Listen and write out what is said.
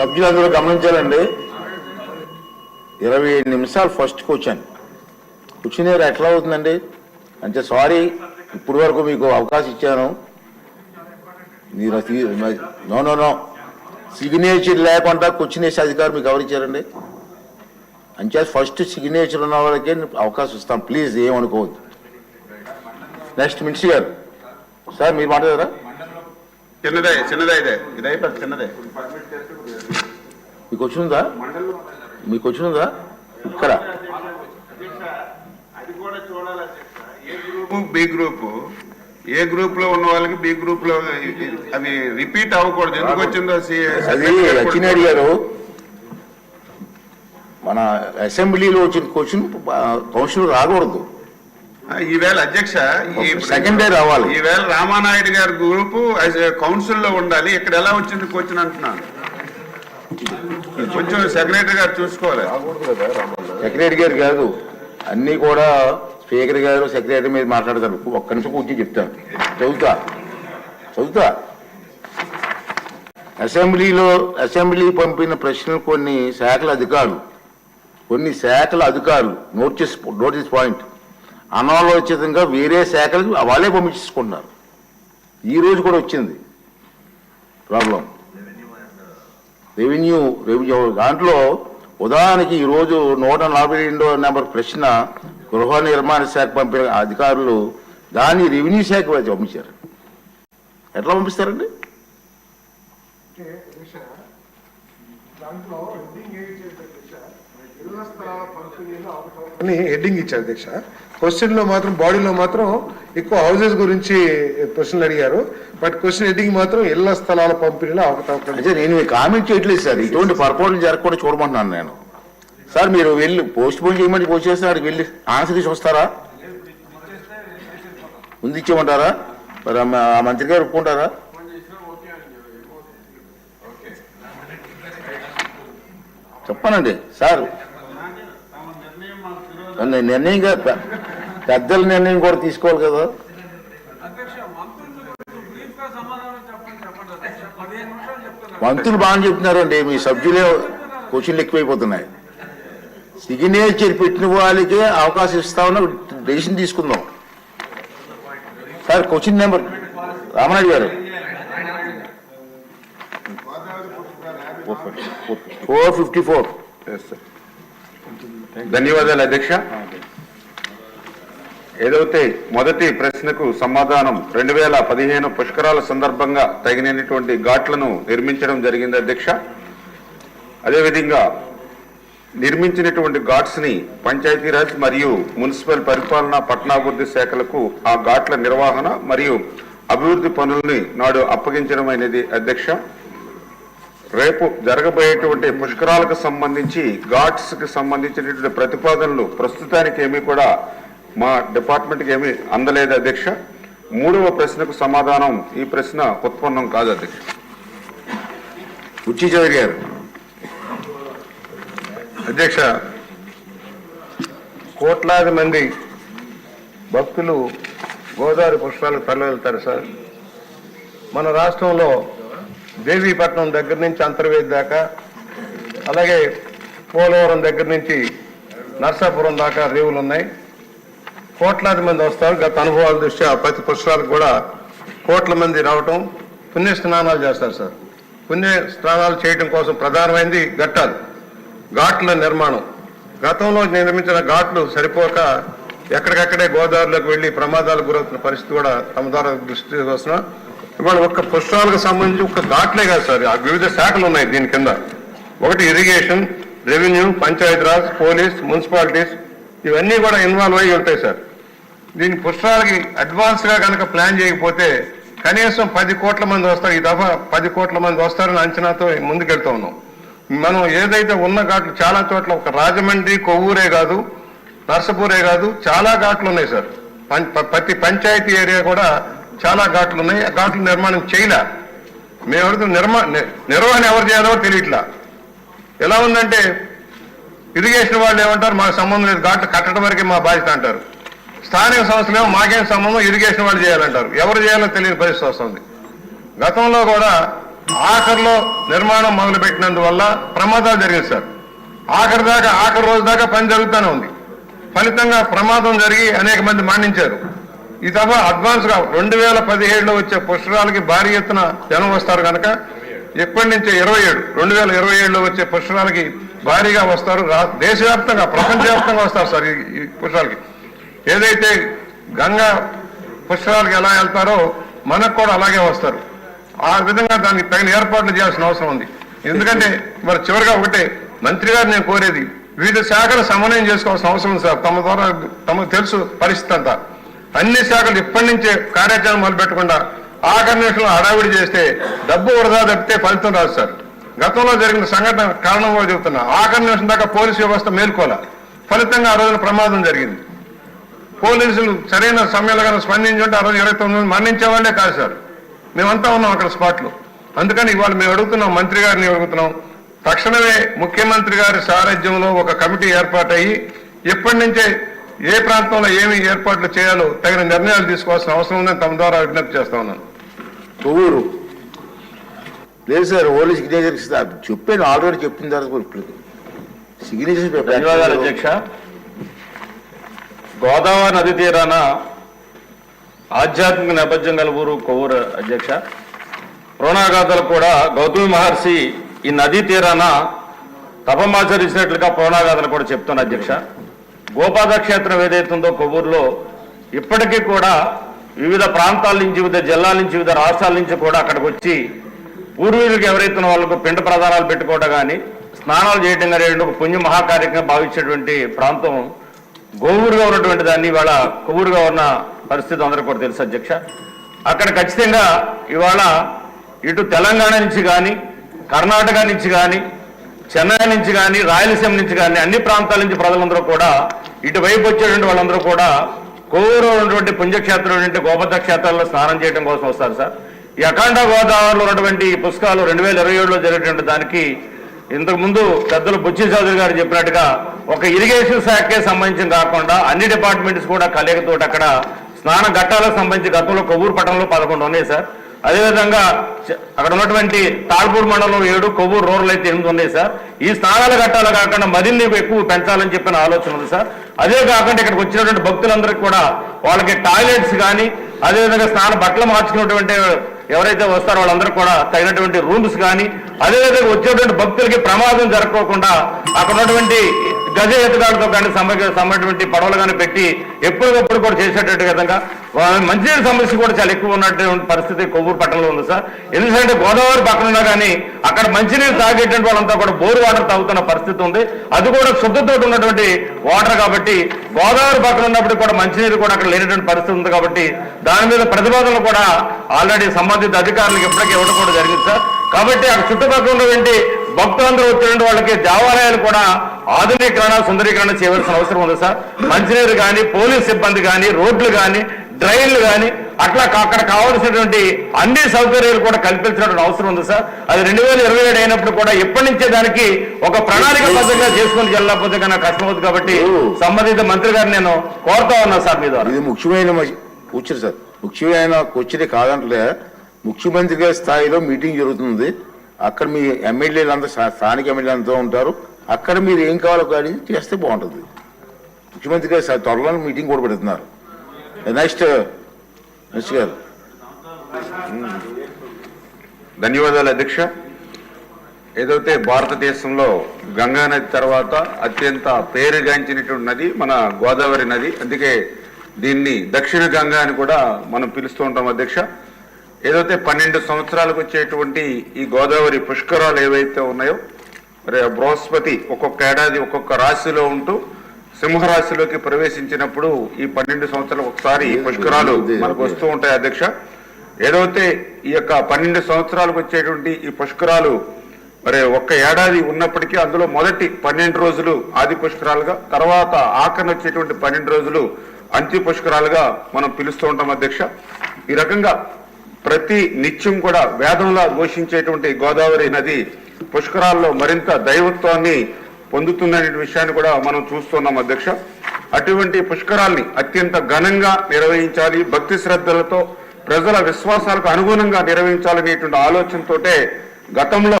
సభ్యులందరూ గమనించాలండి. ఇరవై ఏడు నిమిషాలు ఫస్ట్ కూర్చొని కూర్చునేరు ఎట్లా అవుతుందండి? అంటే సారీ ఇప్పుడు వరకు మీకు అవకాశం ఇచ్చాను. మీరు నో నో నో సిగ్నేచర్ లేకుండా కూర్చునేసే అధికారం మీకు ఎవరిచ్చారండి అంటే ఫస్ట్ సిగ్నేచర్ ఉన్న వాళ్ళకే అవకాశం ఇస్తాం. ప్లీజ్ ఏమనుకోవద్దు. నెక్స్ట్ మినిస్టర్ గారు. సార్ మీరు మాట్లాడారా చిన్నదే చిన్నదే ఇదే. ఇది చిన్నదే. మీకు వచ్చిందా? మీకు వచ్చిందా? ఇక్కడ. B group? ఏ గ్రూప్లో ఉన్న వాళ్ళకి బి గ్రూప్లో అవి రిపీట్ అవ్వకూడదు. ఎందుకు వచ్చిందో లక్ష్మీనాయుడు గారు మన అసెంబ్లీలో వచ్చిన క్వశ్చన్ కౌన్సిల్ రాకూడదు. ఈవేళ అధ్యక్ష ఈ- Second day రావాలి. ఈవేళ రామానాయుడు గారి గ్రూప్ కౌన్సిల్లో ఉండాలి. ఇక్కడ ఎలా వచ్చింది క్వశ్చన్ అంటున్నాను. కొంచెం సెక్రటరీ గారు చూసుకోవాలి. సెక్రటరీ గారు కాదు. అన్నీ కూడా స్పీకర్ గారు సెక్రటరీ మీద మాట్లాడతారు. ఒక్క నిమిషం కూర్చొని చెప్తాను చదువుతా. చదువుతా. అసెంబ్లీలో అసెంబ్లీ పంపిన ప్రశ్నలు కొన్ని శాఖల అధికారులు. కొన్ని శాఖల అధికారులు. నోటీస్ నోటీస్ పాయింట్ అనాలోచితంగా వేరే శాఖలకు వాళ్ళే పంపించుకుంటున్నారు ఈ రోజు కూడా వచ్చింది. ప్రాబ్లం. రెవెన్యూ రెవెన్యూ దాంట్లో ఉదాహరణకి ఈరోజు నూట నలభై రెండో నెంబర్ ప్రశ్న గృహ నిర్మాణ శాఖ పంపిన అధికారులు దాన్ని రెవెన్యూ శాఖ పంపించారు. ఎట్లా పంపిస్తారండి? హెడ్డింగ్ ఇచ్చారు దీక్ష. క్వశ్చన్లో మాత్రం బాడీలో మాత్రం ఎక్కువ హౌసెస్ గురించి క్వశ్చన్లు అడిగారు. బట్ క్వశ్చన్ హెడ్డింగ్ మాత్రం ఇళ్ళ స్థలాల పంపిణీలో అవకతవకలు అంటే నేను కామెంట్ చేయట్లేదు సార్. ఇటువంటి పొరపాట్లు జరగకుండా చూడమంటున్నాను నేను. సార్ మీరు వెళ్ళి పోస్ట్ పోన్ చేయమని పోస్ట్ చేస్తే అక్కడికి వెళ్ళి ఆన్సర్ ఇచ్చి వస్తారా? ముందు ఇచ్చేయమంటారా? మరి ఆ మంత్రి గారు ఒప్పుకుంటారా? చెప్పానండి సార్. నిర్ణయం పెద్దల నిర్ణయం కూడా తీసుకోవాలి కదా. మంత్రులు బాగా చెప్తున్నారండి మీ సభ్యులే క్వశ్చన్లు ఎక్కువైపోతున్నాయి. సిగ్నేచర్ పెట్టిన వాళ్ళకే అవకాశం ఇస్తామని డెసిషన్ తీసుకుందాం. సార్ క్వశ్చన్ నెంబర్ రామనాయుడు గారు. Four fifty. ఫోర్ ధన్యవాదాలు అధ్యక్ష. ఏదైతే మొదటి ప్రశ్నకు సమాధానం రెండు వేల పదిహేను పుష్కరాల సందర్భంగా తగినటువంటి ఘాట్లను నిర్మించడం జరిగింది అధ్యక్ష. అదేవిధంగా నిర్మించినటువంటి ఘాట్స్ని పంచాయతీరాజ్ మరియు మున్సిపల్ పరిపాలన పట్టణాభివృద్ధి శాఖలకు ఆ ఘాట్ల నిర్వహణ మరియు అభివృద్ధి పనుల్ని నాడు అప్పగించడం అనేది అధ్యక్ష. రేపు జరగబోయేటువంటి పుష్కరాలకు సంబంధించి ఘాట్స్కి సంబంధించినటువంటి ప్రతిపాదనలు ప్రస్తుతానికి ఏమీ కూడా మా డిపార్ట్మెంట్కి ఏమీ అందలేదు అధ్యక్ష. మూడవ ప్రశ్నకు సమాధానం ఈ ప్రశ్న ఉత్పన్నం కాదు అధ్యక్ష. ఉచ్చి చౌదరి గారు. అధ్యక్ష కోట్లాది మంది భక్తులు గోదావరి పుష్పాలకు తరలివెళ్తారు సార్. మన రాష్ట్రంలో దేవీపట్నం దగ్గర నుంచి అంతర్వేది దాకా అలాగే పోలవరం దగ్గర నుంచి నర్సాపురం దాకా రేవులు ఉన్నాయి. కోట్లాది మంది వస్తారు. గత అనుభవాల దృష్ట్యా ప్రతి పుష్కరాలకు కూడా కోట్ల మంది రావటం పుణ్య స్నానాలు చేస్తారు సార్. పుణ్య స్నానాలు చేయడం కోసం ప్రధానమైనది ఘట్టాలు. ఘాట్ల నిర్మాణం. గతంలో నిర్మించిన ఘాట్లు సరిపోక ఎక్కడికక్కడే గోదావరిలోకి వెళ్ళి ప్రమాదాలకు గురవుతున్న పరిస్థితి కూడా తమ ద్వారా దృష్టి వస్తున్నా. ఇవాళ ఒక్క పుష్పాలకు సంబంధించి ఒక్క ఘాట్లే కాదు సార్. ఆ వివిధ శాఖలు ఉన్నాయి దీని కింద. ఒకటి irrigation revenue Panchayati Raj police municipalities ఇవన్నీ కూడా ఇన్వాల్వ్ అయ్యి ఉంటాయి సార్. దీని పుష్పాలకి అడ్వాన్స్గా కనుక ప్లాన్ చేయకపోతే కనీసం పది కోట్ల మంది వస్తారు. ఈ దఫా పది కోట్ల మంది వస్తారని అంచనాతో ముందుకెళ్తా ఉన్నాం. మనం ఏదైతే ఉన్న ఘాట్లు చాలా చోట్ల ఒక రాజమండ్రి కొవ్వూరే కాదు నర్సపూరే కాదు చాలా ఘాట్లు ఉన్నాయి సార్. పం- ప్రతి పంచాయతీ ఏరియా కూడా చాలా ఘాట్లు ఉన్నాయి. ఆ ఘాట్లు నిర్మాణం చేయలే. మేము ఎవరితో నిర్మా నిర్వహణ ఎవరు చేయాలో తెలియట్లా. ఎలా ఉందంటే ఇరిగేషన్ వాళ్ళు ఏమంటారు మాకు సంబంధం లేదు ఘాట్లు కట్టడం వరకే మా బాధ్యత అంటారు. స్థానిక సంస్థలు మాకేం సంబంధం ఇరిగేషన్ వాళ్ళు చేయాలంటారు. ఎవరు చేయాలో తెలియని పరిస్థితి వస్తుంది. గతంలో కూడా ఆఖరిలో నిర్మాణం మొదలుపెట్టినందువల్ల ప్రమాదాలు జరిగింది సార్. ఆఖరి దాకా ఆఖరి రోజు దాకా పని జరుగుతూనే ఉంది. ఫలితంగా ప్రమాదం జరిగి అనేక మంది మరణించారు. ఈ తప్ప అడ్వాన్స్గా రెండు వేల పదిహేడులో వచ్చే పుష్కరాలకి భారీ ఎత్తున జనం వస్తారు కనుక ఎప్పటి నుంచి ఇరవై ఏడు రెండు వేల ఇరవై ఏడులో వచ్చే పుష్కరాలకి భారీగా వస్తారు. రా- దేశవ్యాప్తంగా ప్రపంచవ్యాప్తంగా వస్తారు సార్ ఈ ఈ పుష్కరాలకి. ఏదైతే గంగా పుష్కరాలకు ఎలా వెళ్తారో మనకు కూడా అలాగే వస్తారు. ఆ విధంగా దానికి తగిన ఏర్పాట్లు చేయాల్సిన అవసరం ఉంది. ఎందుకంటే మరి చివరిగా ఒకటే మంత్రి గారు నేను కోరేది వివిధ శాఖలు సమన్వయం చేసుకోవాల్సిన అవసరం ఉంది సార్. తమ ద్వారా తమకు తెలుసు పరిస్థితి అంతా. అన్ని శాఖలు ఇప్పటి నుంచే కార్యాచరణ మొదలు పెట్టకుండా ఆఖరి నిమిషంలో హడావిడి చేస్తే డబ్బు వృధా తప్పితే ఫలితం రాదు సార్. గతంలో జరిగిన సంఘటన కారణంగా చెబుతున్నా ఆఖరి నిమిషం దాకా పోలీసు వ్యవస్థ మేల్కోలే. ఫలితంగా ఆ రోజున ప్రమాదం జరిగింది. పోలీసులు సరైన సమయంలో కనుక స్పందించి ఉంటే ఆ రోజు ఇరవై తొమ్మిది మంది మరణించే వాళ్ళే కాదు సార్. మేమంతా ఉన్నాం అక్కడ స్పాట్లో. అందుకని ఇవాళ మేము అడుగుతున్నాం మంత్రి గారిని అడుగుతున్నాం. తక్షణమే ముఖ్యమంత్రి గారి సారథ్యంలో ఒక కమిటీ ఏర్పాటయ్యి ఇప్పటి నుంచే ఏ ప్రాంతంలో ఏమి ఏర్పాట్లు చేయాలో తగిన నిర్ణయాలు తీసుకోవాల్సిన అవసరం ఉందని తమ ద్వారా విజ్ఞప్తి చేస్తా ఉన్నాను. కొవ్వూరు లేదు సార్ ఓన్లీ సిగ్నేచర్ చెప్పాను ఆల్రెడీ చెప్పిన తర్వాత ధన్యవాదాలు అధ్యక్ష. గోదావరి నది తీరాన ఆధ్యాత్మిక నేపథ్యం గల ఊరు కొవ్వూరు అధ్యక్ష. పురాణగాథలు కూడా గౌతమి మహర్షి ఈ నదీ తీరాన తపమాచరించినట్లుగా పురాణగాథలు కూడా చెప్తున్న అధ్యక్ష. గోపాద క్షేత్రం ఏదైతే ఉందో కొవ్వూరులో ఇప్పటికీ కూడా వివిధ ప్రాంతాల నుంచి వివిధ జిల్లాల నుంచి వివిధ రాష్ట్రాల నుంచి కూడా అక్కడికి వచ్చి పూర్వీకులకు ఎవరైతున్న వాళ్ళకు పిండ ప్రదానాలు పెట్టుకోవడం కానీ స్నానాలు చేయడం కానీ ఒక పుణ్య మహాకార్యంగా భావించేటువంటి ప్రాంతం గోవూరుగా ఉన్నటువంటి దాన్ని ఇవాళ కొవ్వూరుగా ఉన్న పరిస్థితి అందరికీ కూడా తెలుసు అధ్యక్ష. అక్కడ ఖచ్చితంగా ఇవాళ ఇటు తెలంగాణ నుంచి కానీ కర్ణాటక నుంచి కానీ చెన్నై నుంచి కానీ రాయలసీమ నుంచి కానీ అన్ని ప్రాంతాల నుంచి ప్రజలందరూ కూడా ఇటువైపు వచ్చేటువంటి వాళ్ళందరూ కూడా కోవూరు ఉన్నటువంటి పుణ్యక్షేత్రం ఉన్నటువంటి గోపత క్షేత్రాల్లో స్నానం చేయడం కోసం వస్తారు సార్. ఈ అఖండ గోదావరిలో ఉన్నటువంటి పుస్తకాలు రెండు వేల ఇరవై ఏడులో జరిగినటువంటి దానికి ఇంతకు ముందు పెద్దలు బుచ్చి చౌదరి గారు చెప్పినట్టుగా ఒక ఇరిగేషన్ శాఖకే సంబంధించిన కాకుండా అన్ని డిపార్ట్మెంట్స్ కూడా కలయికతో అక్కడ స్నాన ఘట్టాలకు సంబంధించి గతంలో కొవ్వూరు పట్టణంలో పదకొండు ఉన్నాయి సార్. అదేవిధంగా చ- అక్కడ ఉన్నటువంటి తాళ్పూర్ మండలం ఏడు కొవ్వూరు రూరల్ అయితే ఎనిమిది ఉన్నాయి సార్. ఈ స్నానాల ఘట్టాలు కాకుండా మరిన్ని ఎక్కువ పెంచాలని చెప్పిన ఆలోచన ఉంది సార్. అదే కాకుండా ఇక్కడికి వచ్చినటువంటి భక్తులందరికీ కూడా వాళ్ళకి టాయిలెట్స్ కానీ అదేవిధంగా స్నాన బట్టలు మార్చుకున్నటువంటి ఎవరైతే వస్తారో వాళ్ళందరూ కూడా తగినటువంటి రూమ్స్ కానీ అదేవిధంగా వచ్చేటువంటి భక్తులకి ప్రమాదం జరగకోకుండా అక్కడ ఉన్నటువంటి గజ ఎత్తుగాలతో కానీ సంబంధించినటువంటి పడవలు కానీ పెట్టి ఎప్పటికప్పుడు కూడా చేసేటట్టు విధంగా మంచినీటి సమస్య కూడా చాలా ఎక్కువ ఉన్నటువంటి పరిస్థితి కొవ్వూరు పట్టణంలో ఉంది సార్. ఎందుకంటే గోదావరి పక్కన ఉన్నా కానీ అక్కడ మంచినీరు తాగేటువంటి వాళ్ళంతా కూడా బోరు వాటర్ తాగుతున్న పరిస్థితి ఉంది. అది కూడా శుద్ధతో ఉన్నటువంటి వాటర్ కాబట్టి గోదావరి పక్కన ఉన్నప్పుడు కూడా మంచినీరు కూడా అక్కడ లేనటువంటి పరిస్థితి ఉంది కాబట్టి దాని మీద ప్రతిపాదనలు కూడా ఆల్రెడీ సంబంధిత అధికారులకు ఎప్పటికీ ఇవ్వడం కూడా జరిగింది సార్. కాబట్టి అక్కడ చుట్టుపక్కల ఉన్నటువంటి భక్తులందరూ వచ్చిన వాళ్ళకి దేవాలయాలు కూడా ఆధునీకరణ సుందరీకరణ చేయవలసిన అవసరం ఉంది సార్. మంచినీరు కానీ పోలీస్ సిబ్బంది కానీ రోడ్లు కానీ డ్రైన్లు కానీ అట్లా అక్కడ కావాల్సినటువంటి అన్ని సౌకర్యాలు కూడా కల్పించినటువంటి అవసరం ఉంది సార్. అది రెండు వేల ఇరవై ఏడు అయినప్పుడు కూడా ఎప్పటి నుంచే దానికి ఒక ప్రణాళిక బద్ధంగా చేసుకుని వెళ్ళకపోతే కన్నా కష్టం అవుతుంది కాబట్టి సంబంధిత మంత్రి గారిని నేను కోరుతా ఉన్నా సార్ మీ ద్వారా. ఇది ముఖ్యమైన కూర్చుని సార్. ముఖ్యమైన కూర్చుని కాదంటలే. ముఖ్యమంత్రి గారి స్థాయిలో మీటింగ్ జరుగుతుంది. అక్కడ మీ ఎమ్మెల్యేలు అంతా స్థా- స్థానిక ఎమ్మెల్యేలు అంతా ఉంటారు. అక్కడ మీరు ఏం కావాలో కానీ చేస్తే బాగుంటుంది. ముఖ్యమంత్రి గారు త్వరలో మీటింగ్ కూడా పెడుతున్నారు. నెక్స్ట్ నెక్స్ట్ గారు ధన్యవాదాలు అధ్యక్ష. ఏదైతే భారతదేశంలో గంగా నది తర్వాత అత్యంత పేరుగాంచినటువంటి నది మన గోదావరి నది అందుకే దీన్ని దక్షిణ గంగా అని కూడా మనం పిలుస్తూ ఉంటాం అధ్యక్ష. ఏదైతే పన్నెండు సంవత్సరాలకు వచ్చేటువంటి ఈ గోదావరి పుష్కరాలు ఏవైతే ఉన్నాయో మరి బృహస్పతి ఒక్కొక్క ఏడాది ఒక్కొక్క రాశిలో ఉంటూ సింహరాశిలోకి ప్రవేశించినప్పుడు ఈ పన్నెండు సంవత్సరాలకు ఒకసారి ఈ పుష్కరాలు మనకు వస్తూ ఉంటాయి అధ్యక్ష. ఏదైతే ఈ యొక్క పన్నెండు సంవత్సరాలకు వచ్చేటువంటి ఈ పుష్కరాలు మరి ఒక్క ఏడాది ఉన్నప్పటికీ అందులో మొదటి పన్నెండు రోజులు ఆది పుష్కరాలుగా తర్వాత ఆఖరిన వచ్చేటువంటి పన్నెండు రోజులు అంత్య పుష్కరాలుగా మనం పిలుస్తూ ఉంటాం అధ్యక్ష. ఈ రకంగా ప్రతి నిత్యం కూడా వేదంలా ఘోషించేటువంటి గోదావరి నది పుష్కరాల్లో మరింత దైవత్వాన్ని పొందుతుందనే విషయాన్ని కూడా మనం చూస్తున్నాం అధ్యక్ష. అటువంటి పుష్కరాల్ని అత్యంత ఘనంగా నిర్వహించాలి భక్తి శ్రద్ధలతో ప్రజల విశ్వాసాలకు అనుగుణంగా నిర్వహించాలనేటువంటి ఆలోచనతోటే గతంలో